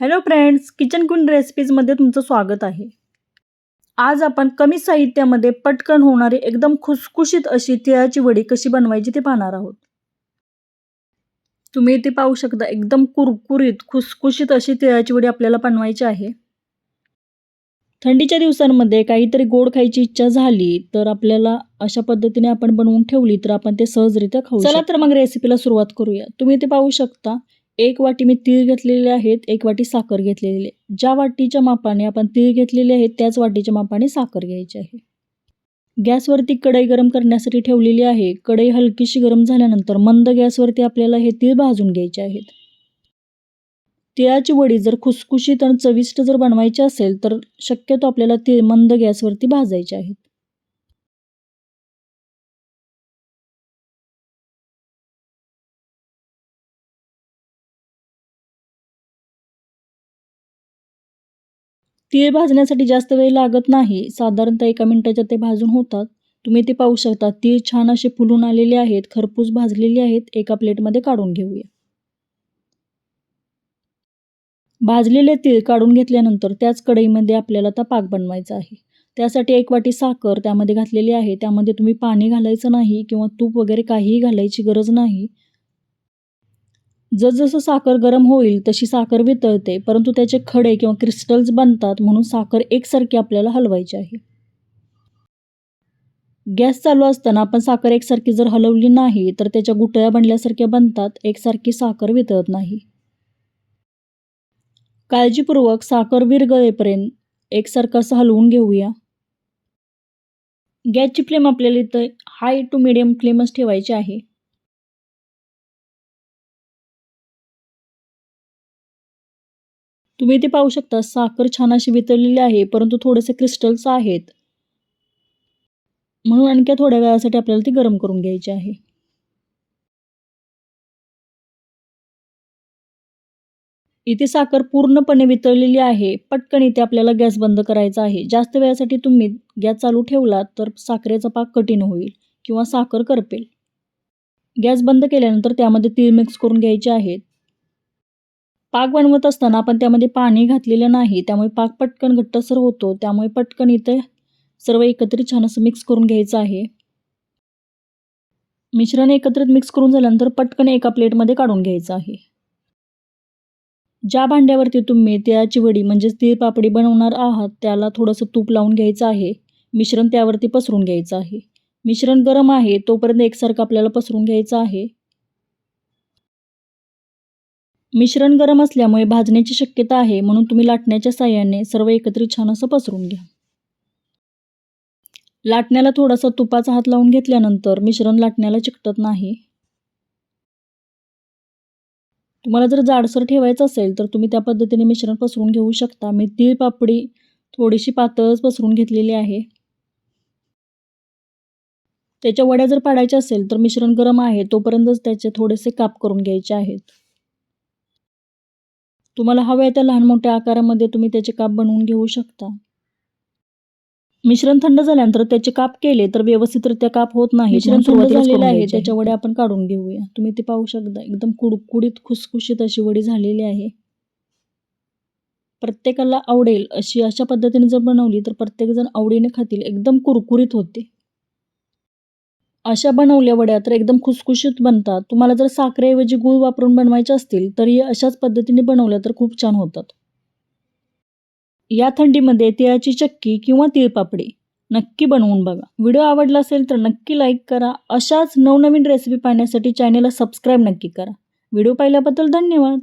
Hello friends kitchen queen रेसिपीजमध्ये तुमचं स्वागत आहे. आज आपण कमी साहित्यामध्ये पटकन होणारी एकदम खुसखुशीत अशी तिळाची वडी कशी बनवायची ते पाहणार आहोत. तुम्ही इथे पाहू शकता एकदम कुरकुरीत खुसखुशीत अशी तिळाची वडी आपल्याला बनवायची आहे. थंडीच्या दिवसांमध्ये काहीतरी गोड खायची इच्छा झाली तर आपल्याला अशा पद्धतीने आपण बनवून ठेवली तर आपण ते सहजरित्या खाऊ चला तर मग रेसिपीला सुरुवात करूया. तुम्ही इथे पाहू शकता एक वाटी मी तीळ घेतलेले आहेत एक वाटी साखर घेतलेली. आहे ज्या वाटीच्या मापाने आपण तीळ घेतलेले आहेत त्याच वाटीच्या मापाने साखर घ्यायची आहे. गॅसवरती कढई गरम करण्यासाठी ठेवलेली आहे. कढई हलकीशी गरम झाल्यानंतर मंद गॅसवरती आपल्याला हे तीळ भाजून घ्यायचे आहेत. तिळाची वडी जर खुसखुशीत आणि चविष्ट जर बनवायची असेल तर शक्यतो आपल्याला तीळ मंद गॅसवरती भाजायचे आहेत. तीळ भाजण्यासाठी जास्त वेळ लागत नाही. साधारणतः एका मिनटाच्या ते भाजून होतात. तुम्ही ते पाहू शकता. तीळ छान असे फुलून आलेले आहेत. खरपूस भाजलेले आहेत. एका प्लेटमध्ये काढून घेऊया. भाजलेले तीळ काढून घेतल्यानंतर त्याच कढईमध्ये आपल्याला आता पाक बनवायचा आहे. त्यासाठी एक वाटी साखर त्यामध्ये घातलेली आहे. त्यामध्ये तुम्ही पाणी घालायचं नाही किंवा तूप वगैरे काहीही घालायची गरज नाही. जसजसं साखर गरम होईल तशी साखर वितळते परंतु त्याचे खडे किंवा क्रिस्टल्स बनतात म्हणून साखर एकसारखी आपल्याला हलवायची आहे. गॅस चालू असताना आपण साखर एकसारखी जर हलवली नाही तर त्याच्या गुटळ्या बनल्यासारख्या बनतात एकसारखी साखर वितळत नाही. काळजीपूर्वक साखर विरगळेपर्यंत एकसारखं असं हलवून घेऊया. गॅसची फ्लेम आपल्याला इथं हाय टू मिडियम फ्लेमच ठेवायची आहे. तुम्ही ते पाहू शकता साखर छान अशी वितळलेली आहे परंतु थोडेसे क्रिस्टल्स आहेत. म्हणून आणखी थोड्या वेळासाठी आपल्याला ती गरम करून घ्यायची आहे. इथे साखर पूर्णपणे वितळलेली आहे पटकन इथे आपल्याला गॅस बंद करायचा आहे. जास्त वेळासाठी तुम्ही गॅस चालू ठेवला तर साखरेचा पाक कठीण होईल किंवा साखर करपेल. गॅस बंद केल्यानंतर त्यामध्ये तीळ मिक्स करून घ्यायचे आहेत पाक बनवत असताना आपण त्यामध्ये पाणी घातलेलं नाही त्यामुळे पाक पटकन घट्टसर होतो त्यामुळे पटकन इथे सर्व एकत्रित छान असं मिक्स करून घ्यायचं आहे. मिश्रण एकत्रित मिक्स करून झाल्यानंतर पटकन एका प्लेटमध्ये काढून घ्यायचं आहे. ज्या भांड्यावरती तुम्ही त्याची वडी म्हणजेच ती पापडी बनवणार आहात त्याला थोडंसं तूप लावून घ्यायचं आहे. मिश्रण त्यावरती पसरून घ्यायचं आहे. मिश्रण गरम आहे तोपर्यंत एकसारखं आपल्याला पसरून घ्यायचं आहे. मिश्रण गरम असल्यामुळे भाजण्याची शक्यता आहे म्हणून तुम्ही लाटण्याच्या साह्याने सर्व एकत्रित छान असं पसरून घ्या. लाटण्याला थोडासा तुपाचा हात लावून घेतल्यानंतर मिश्रण लाटण्याला चिकटत नाही. तुम्हाला जर जाडसर ठेवायचं असेल तर तुम्ही त्या पद्धतीने मिश्रण पसरून घेऊ शकता. मी तीळ पापडी थोडीशी पातळच पसरून घेतलेली आहे. त्याच्या वड्या जर पाडायच्या असेल तर मिश्रण गरम आहे तोपर्यंतच त्याचे थोडेसे काप करून घ्यायचे आहेत. तुम्हाला हव्या त्या लहान मोठ्या आकारामध्ये तुम्ही त्याचे काप बनवून घेऊ शकता. मिश्रण थंड झाल्यानंतर त्याचे काप केले तर व्यवस्थितरित्या काप होत नाही. मिश्रण थंड झालेलं आहे त्याच्या वड्या आपण काढून घेऊया. तुम्ही ते पाहू शकता. एकदम कुडकुडीत खुसखुशीत अशी वडी झालेली आहे. प्रत्येकाला आवडेल अशी अशा पद्धतीने जर बनवली तर प्रत्येकजण आवडीने खातील. एकदम कुरकुरीत होते. अशा बनवल्या वड्या तर एकदम खुसखुशीत बनतात. तुम्हाला जर साखरेऐवजी गूळ वापरून बनवायच्या असतील तरी अशाच पद्धतीने बनवल्या तर खूप छान होतात. या थंडीमध्ये तिळाची चक्की किंवा तिळपापडी नक्की बनवून बघा. व्हिडिओ आवडला असेल तर नक्की लाईक करा. अशाच नवनवीन रेसिपी पाहण्यासाठी चॅनेलला सबस्क्राईब नक्की करा. व्हिडिओ पाहिल्याबद्दल धन्यवाद.